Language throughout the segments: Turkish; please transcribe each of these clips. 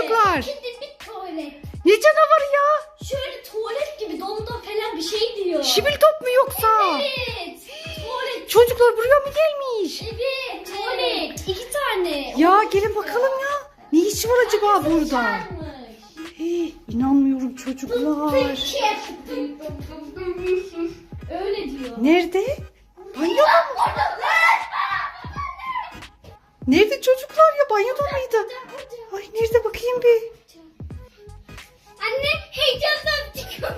çocuklar? İçinde bir tuvalet. Ne canavarı ya? Şöyle tuvalet gibi domdom falan bir şey diyor. Şibil top mu yoksa? Evet. Tuvalet. Çocuklar buraya mı gelmiş? Evet. Tuvalet. İki tane. Ya gelin bakalım ya. Ne işi var acaba burada? Sıçarmış. Hey, inanmıyorum çocuklar. Öyle diyor. Nerede? Banyoda mı? Nerede çocuklar ya? Banyoda mıydı? Ay nerede bakayım bir. Anne heyecandan çıkıyor.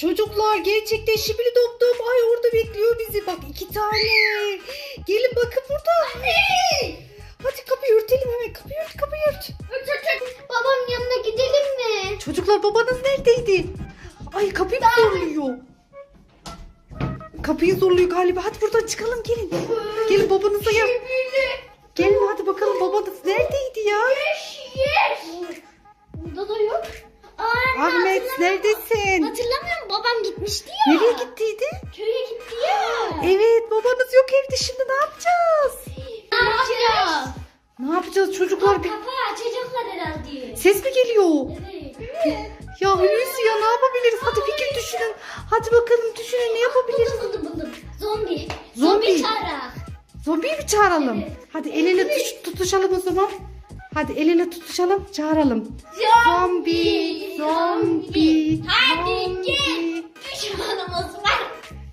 Çocuklar gerçekten şibili dop. Ay orada bekliyor bizi. Bak iki tane. Gelin bakın burada. Hadi kapıyı örtelim hemen. Kapıyı ört kapıyı ört. Babam yanına gidelim mi? Çocuklar babanız neredeydi? Ay kapıyı mı zorluyor? Kapıyı zorluyor galiba. Hadi buradan çıkalım gelin. Gelin babanıza ya. Gelin hadi bakalım babanız neredeydi ya? Burada da yok. Aa, Ahmet neredesin? Hatırlamıyor musun? Babam gitmişti ya. Nereye gittiydi? Köye gitti ya. Evet babanız yok evde şimdi ne yapacağız? Ne yapacağız? Ne yapacağız çocuklar? Bir... Kapağı açacaklar herhalde. Ses mi geliyor? Evet. Ya Hulusi ya ne yapabiliriz? Hadi fikir düşünün. Hadi bakalım düşünün ne yapabiliriz? Buldum buldum buldum. Zombi. Zombi. Zombi çağırak. Zombiyi mi çağıralım? Evet. Hadi el ele tuş- tutuşalım o zaman. Hadi el ele tutuşalım çağıralım. Zombi, zombi, Hadi zombi. gel. Düşmanımız var.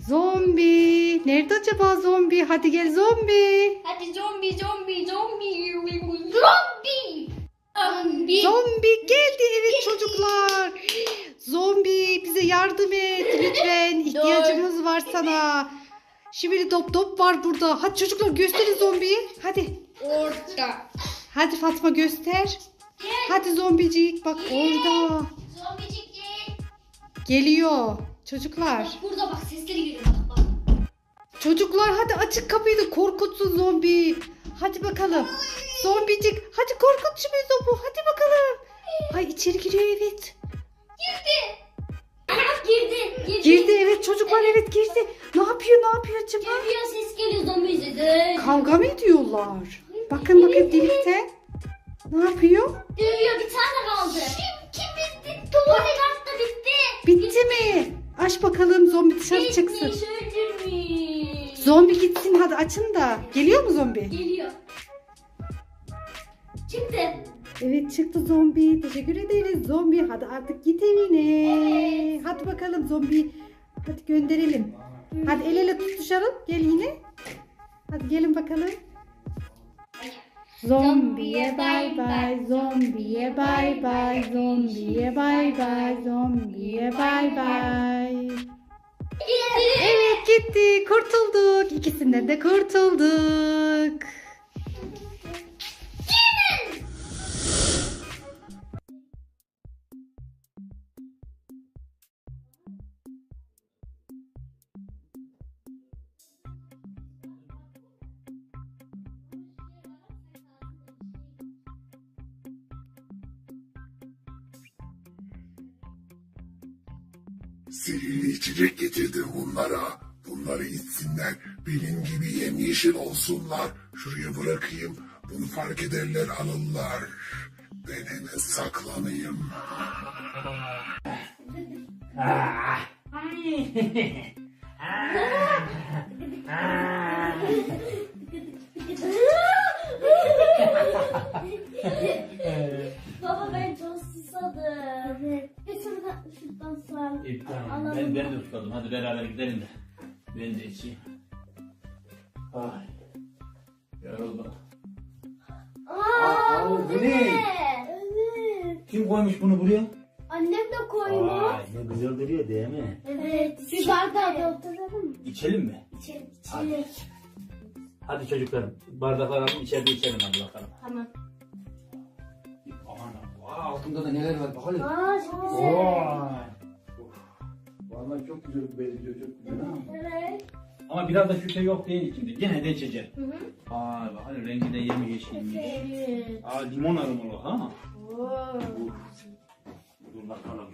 Zombi. Nerede acaba zombi? Hadi gel zombi. Hadi zombi zombi zombi. Zombi. Zombi. Zombi geldi evet çocuklar. Zombi bize yardım et lütfen. İhtiyacımız var sana. Şimdi top top var burada. Hadi çocuklar gösterin zombiyi. Hadi. Orada. Hadi Fatma göster. Gel. Hadi zombicik bak orada. Zombicik gel. Geliyor. Çocuklar. Bak burada bak sesleri geliyor bak bak. Çocuklar hadi açık kapıyı da korkutsun zombi. Hadi bakalım. Zombicik hadi korkut şu zombu. Hadi bakalım. Ay içeri giriyor evet. Girdi. Girdi. Girdi. Girdi evet çocuklar evet girdi. Ne yapıyor ne yapıyor acaba? Geliyor ses geliyor zombi izledi. Kavga mı ediyorlar? Bakın bakın birlikte. Ne yapıyor? Dövüyor bir tane kaldı. Kim bitti? Tuvalet hasta bitti. Bitti mi? Aç bakalım zombi dışarı çıksın. Bitmiş öldürmüş. Zombi gitsin hadi açın da. Geliyor mu zombi? Geliyor. Çıktı. Evet çıktı zombi. Teşekkür ederiz zombi. Hadi artık git evine. Hadi bakalım zombi. Hadi gönderelim. Hadi el ele tutuşalım. Gel yine. Hadi gelin bakalım. Zombiye bay bay, zombiye bay bay, zombiye bay bay, zombiye bay bay. Evet gitti, kurtulduk. İkisinden de kurtulduk. Zehirli içecek getirdim bunlara. Bunları içsinler. Benim gibi yemyeşil olsunlar. Şuraya bırakayım. Bunu fark ederler alırlar. Ben hemen saklanayım. Baba Tutalım. Hadi beraber gidelim de. Ben de içeyim. Ay. Yoruldum. Aa, Aa, bu ne? Evet. Kim koymuş bunu buraya? Annem de koymuş. Ay ne güzel duruyor değil mi? Evet. Bir bardağı dolduralım mı? İçelim mi? İçelim. Hadi. Hadi çocuklarım. Bardaklar alın içeride içelim hadi bakalım. Tamam. Aman Aa, altında da neler var bakalım. Aa çok güzel. Vay. Vallahi çok güzel benziyor çok güzel ha. Evet. Ama biraz da şüphe yok değil içinde. Gene de içeceğim. Hı hı. Ay bakalım rengi de yemyeşilmiş. Evet. Aa limon aromalı ha. Oo. Dur bakalım.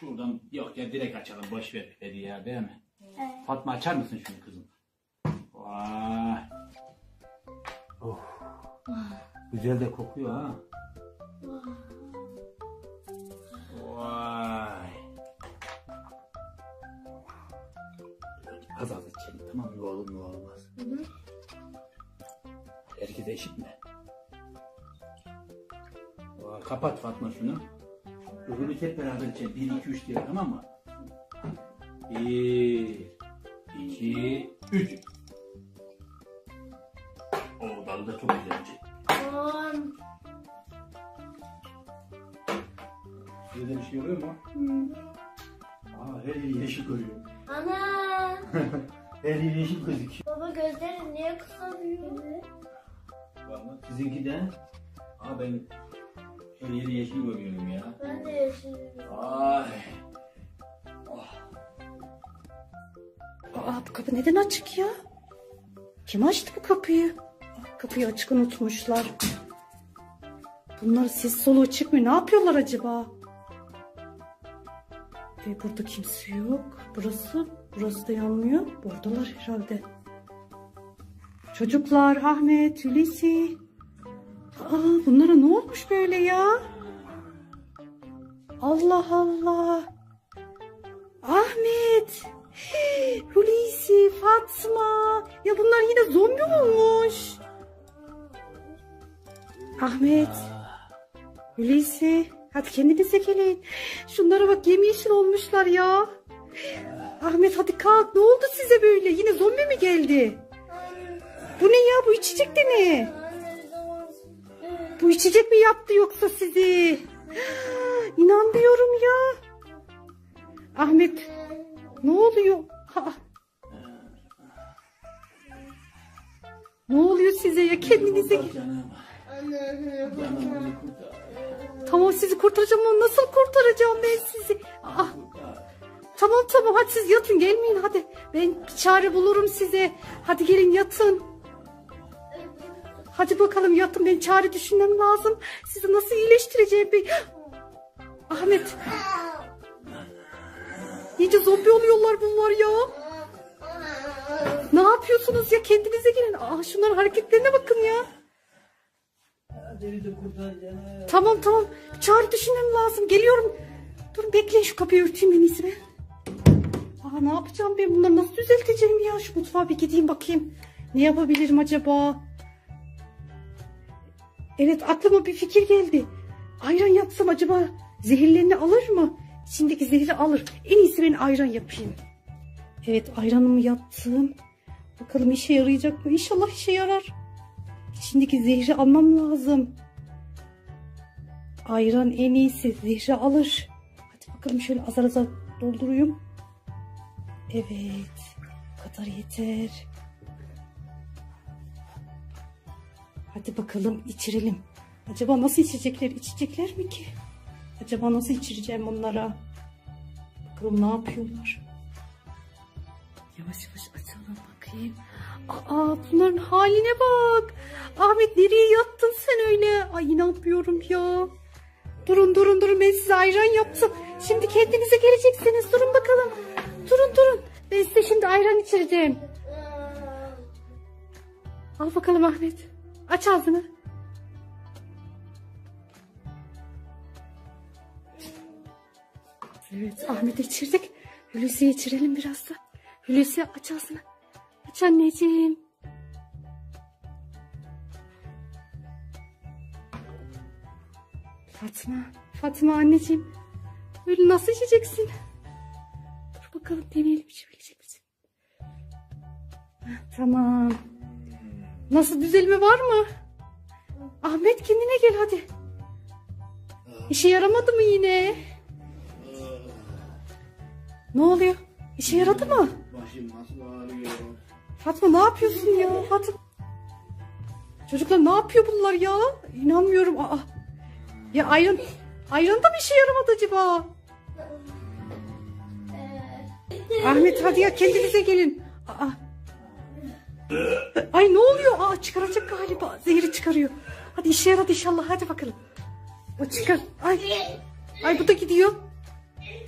Şuradan yok ya direkt açalım. Boş ver dedi ya değil mi? Evet. Fatma açar mısın şunu kızım? Vay. Oh. Güzel de kokuyor ha. Herkes eşit mi? Aa, Kapat Fatma şunu. Öbürünü hep beraber içelim. 1, 2, 3 diye tamam mı? 1, 2, 3. Oo dalı da çok güzelmiş. On. Size de bir şey oluyor mu? Aa her yeri yeşil görüyor. Ana. Her yeri yeşil gözüküyor. Baba gözlerin niye kısalıyor? Valla sizinki de. Aa ben her yeri yeşil görüyorum ya. Ben de yaşıyorum. Ay. Aa bu kapı neden açık ya? Kim açtı bu kapıyı? Aa, Kapıyı açık unutmuşlar. Bunlar ses soluğu çıkmıyor. Ne yapıyorlar acaba? Ve burada kimse yok. Burası, burası da yanmıyor. Buradalar herhalde. Çocuklar, Ahmet, Hulusi. Aa, bunlara ne olmuş böyle ya? Allah Allah. Ahmet. Hulusi, Fatma. Ya bunlar yine zombi olmuş. Ahmet. Hulusi. Hadi kendinize gelin. Şunlara bak yemyeşil olmuşlar ya. Ahmet hadi kalk. Ne oldu size böyle? Yine zombi mi geldi? Bu ne ya? Bu içecek de ne? Bu içecek mi yaptı yoksa sizi? İnanmıyorum ya. Ahmet ne oluyor? Ne oluyor size ya kendinize? Tamam sizi kurtaracağım ama nasıl kurtaracağım ben sizi? Kurtar. tamam tamam hadi siz yatın gelmeyin hadi. Ben bir çare bulurum size. Hadi gelin yatın. Hadi bakalım yatın ben çare düşünmem lazım. Sizi nasıl iyileştireceğim ben. Ahmet. İyice zombi oluyorlar bunlar ya. Ne yapıyorsunuz ya kendinize gelin. Aa, şunların hareketlerine bakın ya. Tamam tamam. Çağrı düşünmem lazım. Geliyorum. Durun bekleyin şu kapıyı örteyim en iyisi ben. Aa, ne yapacağım ben bunları nasıl düzelteceğim ya? Şu mutfağa bir gideyim bakayım. Ne yapabilirim acaba? Evet aklıma bir fikir geldi. Ayran yapsam acaba zehirlerini alır mı? İçindeki zehri alır. En iyisi ben ayran yapayım. Evet ayranımı yaptım. Bakalım işe yarayacak mı? İnşallah işe yarar. İçindeki zehri almam lazım. Ayran en iyisi. Zehri alır. Hadi bakalım şöyle azar azar dolduruyum. Evet. Bu kadar yeter. Hadi bakalım içirelim. Acaba nasıl içecekler? İçecekler mi ki? Acaba nasıl içireceğim onlara? Bakalım ne yapıyorlar? Yavaş yavaş açalım bakayım. Aa bunların haline bak. Ahmet nereye yattın sen öyle? Ay inanmıyorum ya. Durun durun durun ben size ayran yaptım. Şimdi kendinize geleceksiniz. Durun bakalım. Durun durun. Ben size şimdi ayran içireceğim. Al bakalım Ahmet. Aç ağzını. Evet Ahmet'e içirdik. Hulusi'ye içirelim biraz da. Hulusi aç ağzını. Aç anneciğim. Fatma. Fatma anneciğim. Böyle nasıl içeceksin? Dur bakalım deneyelim içebilecek misin? Heh, Tamam. Nasıl düzelme var mı? Ahmet kendine gel hadi. İşe yaramadı mı yine? Ne oluyor? İşe yaradı mı? Başım nasıl ağrıyor. Fatma ne yapıyorsun ya? Fatma. Çocuklar ne yapıyor bunlar ya? İnanmıyorum. Aa. Ya ayran, ayran da mı işe yaramadı acaba? Ahmet hadi ya kendinize gelin. Aa. Ay ne oluyor? Aa çıkaracak galiba. Zehri çıkarıyor. Hadi işe yaradı inşallah. Hadi bakalım. O çıkar. Ay. Ay bu da gidiyor.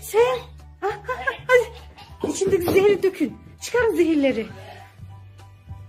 Sen. Ha, ha, ha, hadi. İçindeki zehri dökün. Çıkarın zehirleri.